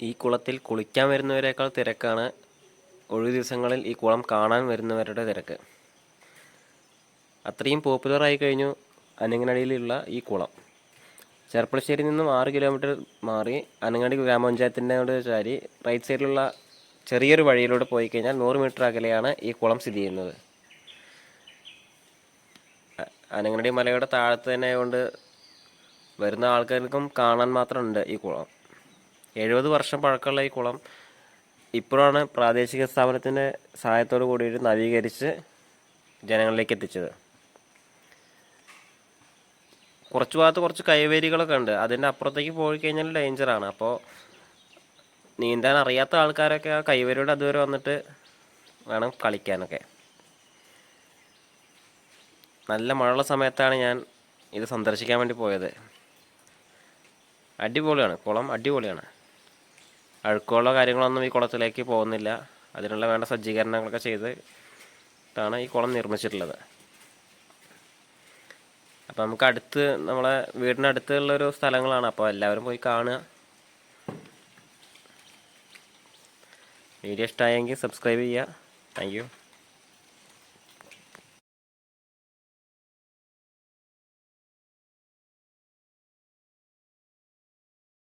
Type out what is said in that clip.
ഈ കുളത്തിൽ കുളിക്കാൻ വരുന്നവരേക്കാൾ തിരക്കാണ് ഒഴിവു ദിവസങ്ങളിൽ ഈ കുളം കാണാൻ വരുന്നവരുടെ തിരക്ക്. അത്രയും പോപ്പുലർ ആയി കഴിഞ്ഞു അനങ്ങനടിയിലുള്ള ഈ കുളം. ചെർപ്പളശ്ശേരിയിൽ നിന്നും ആറ് കിലോമീറ്റർ മാറി അനങ്ങാടി ഗ്രാമപഞ്ചായത്തിന്റെ ചാരി റൈറ്റ് സൈഡിലുള്ള ചെറിയൊരു വഴിയിലൂടെ പോയി കഴിഞ്ഞാൽ നൂറ് മീറ്റർ അകലെയാണ് ഈ കുളം സ്ഥിതി ചെയ്യുന്നത്. അനങ്ങനടി മലയുടെ താഴത്ത് തന്നെ ആയതുകൊണ്ട് വരുന്ന ആൾക്കാർക്കും കാണാൻ മാത്രമുണ്ട് ഈ കുളം. എഴുപത് വർഷം പഴക്കമുള്ള ഈ കുളം ഇപ്പോഴാണ് പ്രാദേശിക സ്ഥാപനത്തിന്റെ സഹായത്തോടു കൂടിയിട്ട് നവീകരിച്ച് ജനങ്ങളിലേക്ക് എത്തിച്ചത്. കുറച്ച് ഭാഗത്ത് കുറച്ച് കൈവേരികളൊക്കെ ഉണ്ട്. അതിന്റെ അപ്പുറത്തേക്ക് പോയി കഴിഞ്ഞാൽ ഡേഞ്ചറാണ് അപ്പോൾ നീന്താൻ അറിയാത്ത ആൾക്കാരൊക്കെ ആ കൈവരിയുടെ അതുവരെ വന്നിട്ട് വേണം കളിക്കാനൊക്കെ. നല്ല മഴയുള്ള സമയത്താണ് ഞാൻ ഇത് സന്ദർശിക്കാൻ വേണ്ടി പോയത്. അടിപൊളിയാണ്. കുളം അടിപൊളിയാണ്. അഴുക്കുള്ള കാര്യങ്ങളൊന്നും ഈ കുളത്തിലേക്ക് പോകുന്നില്ല. അതിനുള്ള വേണ്ട സജ്ജീകരണങ്ങളൊക്കെ ചെയ്തിട്ടാണ് ഈ കുളം നിർമ്മിച്ചിട്ടുള്ളത്. അപ്പോൾ നമുക്ക് അടുത്ത് നമ്മളെ വീടിനടുത്തുള്ളൊരു സ്ഥലങ്ങളാണ്. അപ്പോൾ എല്ലാവരും പോയി കാണുക. വീഡിയോ ഇഷ്ടമായെങ്കിൽ സബ്സ്ക്രൈബ് ചെയ്യുക. താങ്ക്